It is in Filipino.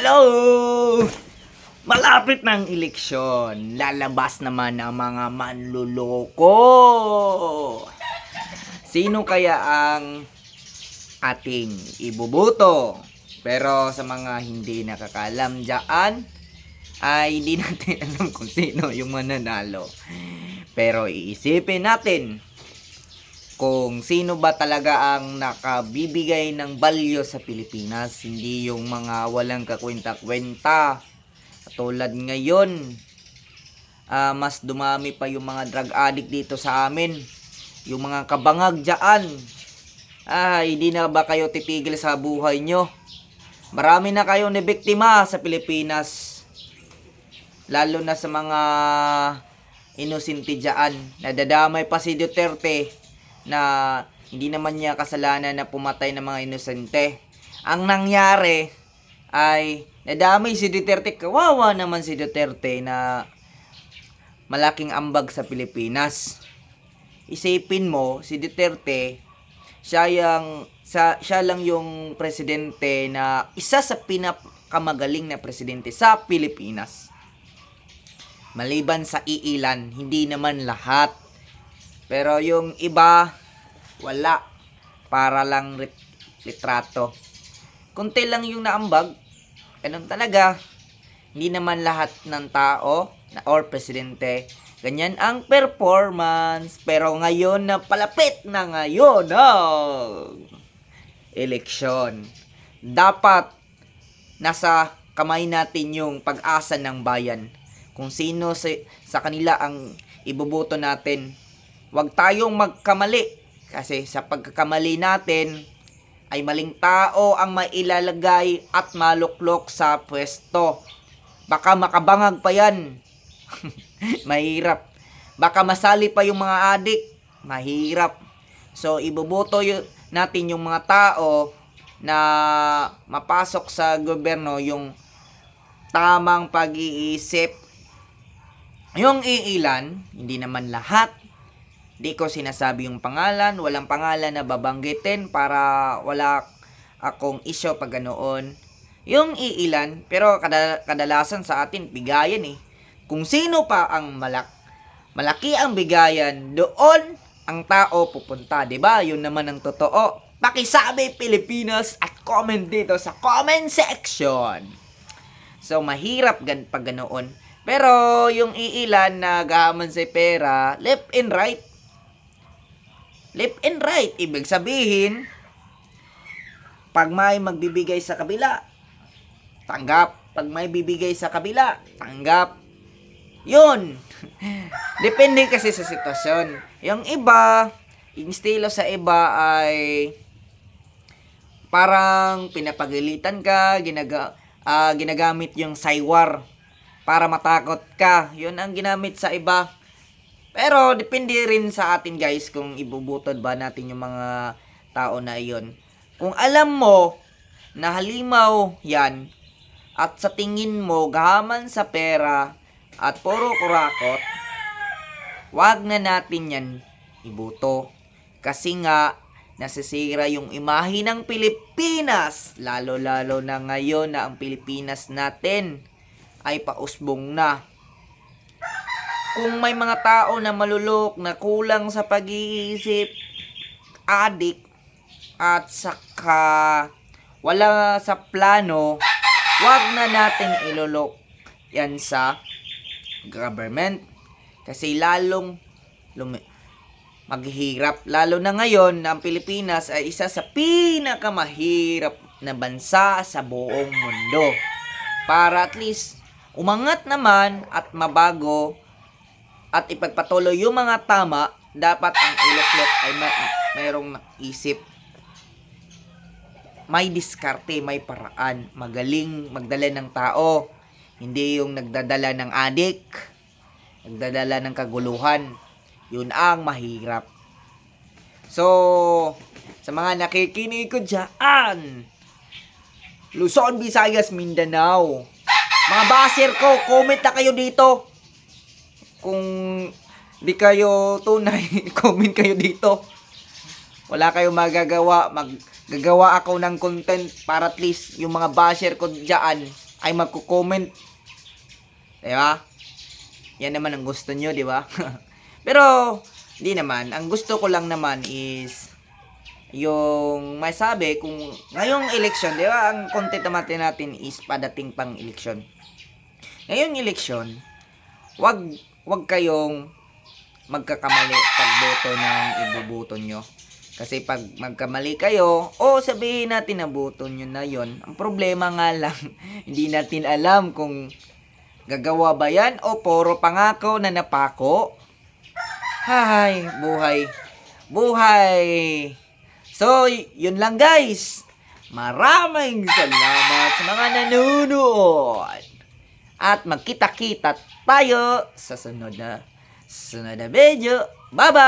Hello! Malapit ng eleksyon. Lalabas naman ang mga manluloko. Sino kaya ang ating ibubuto? Pero sa mga hindi nakakalam dyan, ay hindi natin alam kung sino yung mananalo. Pero iisipin natin kung sino ba talaga ang nakabibigay ng balyo sa Pilipinas. Hindi yung mga walang kakwenta-kwenta. Katulad ngayon, ah, mas dumami pa yung mga drug addict dito sa amin. Yung mga kabangag dyan. Ah, hindi na ba kayo titigil sa buhay nyo? Marami na kayong nabiktima sa Pilipinas. Lalo na sa mga inosente dyan. Nadadamay pa si Duterte na hindi naman niya kasalanan na pumatay ng mga inosente. Ang nangyari ay nadamay si Duterte. Kawawa naman si Duterte na malaking ambag sa Pilipinas. Isipin mo, si Duterte, siya, yung, sa, siya lang yung presidente na isa sa pinakamagaling na presidente sa Pilipinas. Maliban sa iilan, hindi naman lahat. Pero yung iba, wala. Para lang rit- litrato. Kunti lang yung naambag. Ganun talaga. Hindi naman lahat ng tao na or presidente ganyan ang performance. Pero ngayon na palapit na ngayon ang eleksyon. Dapat nasa kamay natin yung pag-asa ng bayan. Kung sino sa, sa kanila ang iboboto natin. Huwag tayong magkamali. Kasi sa pagkakamali natin, ay maling tao ang mailalagay at maluklok sa pwesto. Baka makabangag pa yan. Mahirap. Baka masali pa yung mga adik. Mahirap. So, iboboto natin yung mga tao na mapasok sa gobyerno yung tamang pag-iisip. Yung iilan, hindi naman lahat. Di ko sinasabi yung pangalan, walang pangalan na babanggitin para wala akong isyo pag ganoon. Yung iilan, pero kada- kadalasan sa atin, bigayan eh. Kung sino pa ang malak malaki ang bigayan, doon ang tao pupunta, 'di ba? Yun naman ang totoo. Pakisabi Pilipinas at comment dito sa comment section. So mahirap gan pag ganoon. Pero yung iilan na gahaman sa pera, left and right. Left and right, ibig sabihin, pag may magbibigay sa kabila, tanggap. Pag may bibigay sa kabila, tanggap. Yun. Depende kasi sa sitwasyon. Yung iba, yung estilo sa iba ay parang pinapagalitan ka, ginaga, ah, ginagamit yung saywar para matakot ka. Yun ang ginamit sa iba. Pero depende rin sa atin guys kung ibubutod ba natin yung mga tao na iyon. Kung alam mo na halimaw yan at sa tingin mo gahaman sa pera at puro kurakot, wag na natin yan ibuto. Kasi nga, nasisira yung imahe ng Pilipinas. Lalo-lalo na ngayon na ang Pilipinas natin ay pausbong na. Kung may mga tao na malulok, na kulang sa pag-iisip, adik, at saka wala sa plano, wag na natin ilulok yan sa government. Kasi lalong lumi- maghihirap. Lalo na ngayon na ang Pilipinas ay isa sa pinakamahirap na bansa sa buong mundo. Para at least umangat naman at mabago at ipagpatuloy yung mga tama, dapat ang iloklok ay may, mayroong isip. May diskarte, may paraan. Magaling magdala ng tao. Hindi yung nagdadala ng adik, nagdadala ng kaguluhan. Yun ang mahirap. So, sa mga nakikinig ko dyan, Luzon, Visayas, Mindanao. Mga baser ko, comment na kayo dito. Kung di kayo tunay, comment kayo dito. Wala kayong magagawa. Maggagawa ako ng content para at least yung mga basher ko dyan ay magko-comment. Di ba? Yan naman ang gusto nyo, di ba? Pero, di naman. Ang gusto ko lang naman is yung may sabi kung ngayong eleksyon, di ba? Ang content naman natin is padating pang eleksyon. Ngayong eleksyon, wag wag kayong magkakamali pag boto ng ibubuto nyo. Kasi pag magkamali kayo, o sabihin natin na boto nyo na yon ang problema nga lang, hindi natin alam kung gagawa ba yan o puro pangako na napako. Hay, buhay. Buhay. So, yun lang guys. Maraming salamat sa mga nanonood. At magkita-kita tayo sa sunod na sunod na video. Bye-bye!